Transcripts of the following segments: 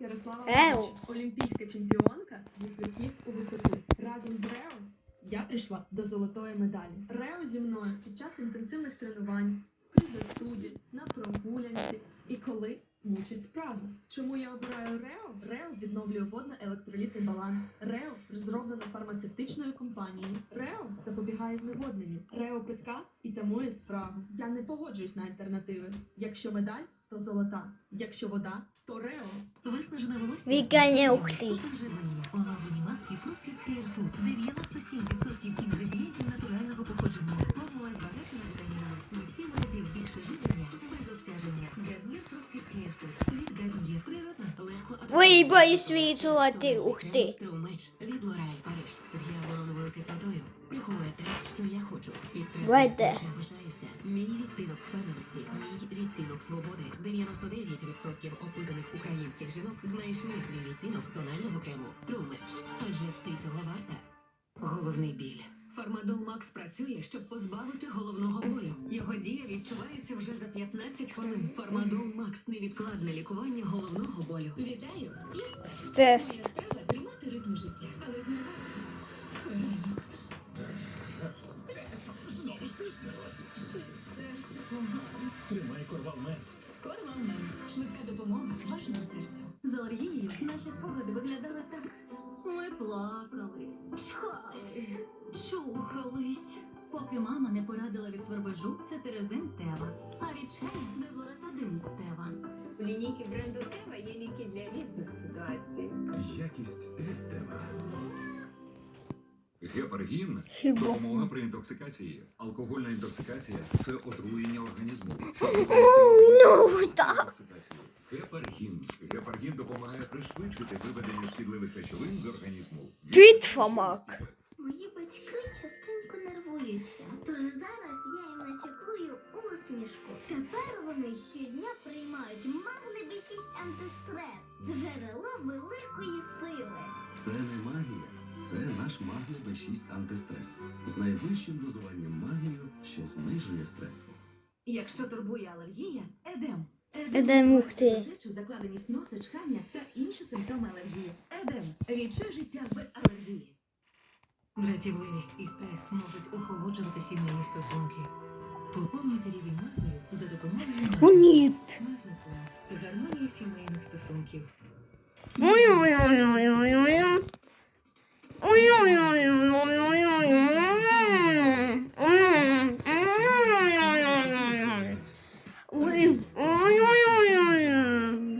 Ярослава. Мович, олімпійська чемпіонка зі стрибків у висоту. Разом з Рео я прийшла до золотої медалі. Рео зі мною під час інтенсивних тренувань, при застуді, на прогулянці і коли мучить справу. Чому я обираю Рео? Рео відновлює водно-електролітний баланс. Рео зроблено фармацевтичною компанією. Рео запобігає зневодненню. Рео питка і тамує спрагу. Я не погоджуюсь на альтернативи. Якщо медаль, то золота. Якщо вода, то Рео. Виснажене волосся. Вікання ухти. Оновлені маски Fructis Hair Food. 97% інгредієнтів натурального походження. Формула збагачена вітамінами. У 7 разів більше живлення. Без обтяження. Гарнір Fructis Hair Food. Від Гарнір. Природна. Легко Вибай свічувати ухти. Трумеч від L'Oréal Париж. З гіалуроновою кислотою. Приховує те, що я хочу. Підкреслює відтінок свободи. 99% опитаних українських жінок знайшли свій відтінок тонального крему. Трумеч. Адже ти цього варта. Головний біль. Фармадол Макс працює, щоб позбавити головного болю. Його дія відчувається вже за 15 хвилин. Фармадол Макс невідкладне лікування головного болю. Вітаю! І Стрес. справа тримати ритм життя, але з нервових. Стрес. Знову стиснилася. Щось серце погано. Тримай корвалмент. Корвалмен. Швидка допомога вашому серцю. З алергією наші спогади виглядали так. Ми плакали, чхали, чухались. Поки мама не порадила від свербежу, це терезин Тева. А від чаю дезлоратадин Тева. У лінійки бренду Тева є ліки для різних ситуацій. Якість від тебе. Гепаргін допомога при інтоксикації. Алкогольна інтоксикація це отруєння організму. Ну, так. Гепаргін. Гепаргін допомагає пришвидшити виведення шкідливих речовин з організму. Битва, Мої батьки частенько нервуються, тож зараз я їм начеклую усмішку. Тепер вони щодня приймають магне B6 антистрес, джерело великої сили. Це не магія, це наш Магні Б6 антистрес з найвищим дозуванням магнію, що знижує стрес. Якщо турбує алергія, едем. Едем, ух ти. Закладеність носа, чхання та інші симптоми алергії. Едем. Відчуй життя без алергії. Жартівливість і стрес можуть охолоджувати сімейні стосунки. Поповнюйте рівень магнію за допомогою магнію. ні. Сімейних стосунків. Ой-ой-ой-ой-ой-ой. Ой-ой-ой-ой-ой-ой-ой. Ой, ой-ой-ой-ой-ой.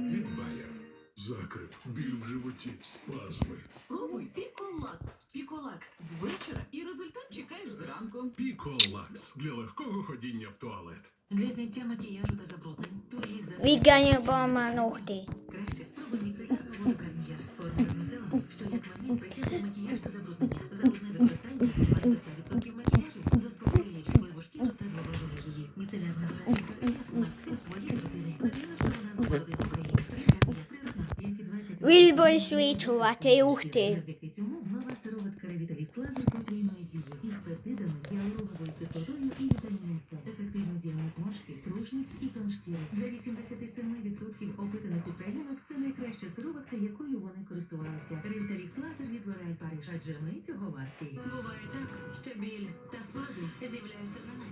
Від Bayer. Закрип, біль в животі, спазми. Спробуй Піколакс. Піколакс з вечора і результат чекаєш зранку. Піколакс для легкого ходіння в туалет. Для зняття макіяжу та забруднень твоїх засобів. Вікання бама ногти. Краще спробуй міцелярну Як і 20 Вільбой свічувати ухти. Завдяки цьому нова сироватка Ревіталіфт Лазер потрійної дії із пептидами, гіалуроновою кислотою і вітаміном С. Ефективно діє на зморшки, пружність і тон шкіри. Для 87% опитаних українок це найкраща сироватка, якою вони користувалися. Ревіталіфт Лазер від L'Oréal Париж. Адже ми цього варті. Буває так, що біль та спазм з'являються зненацька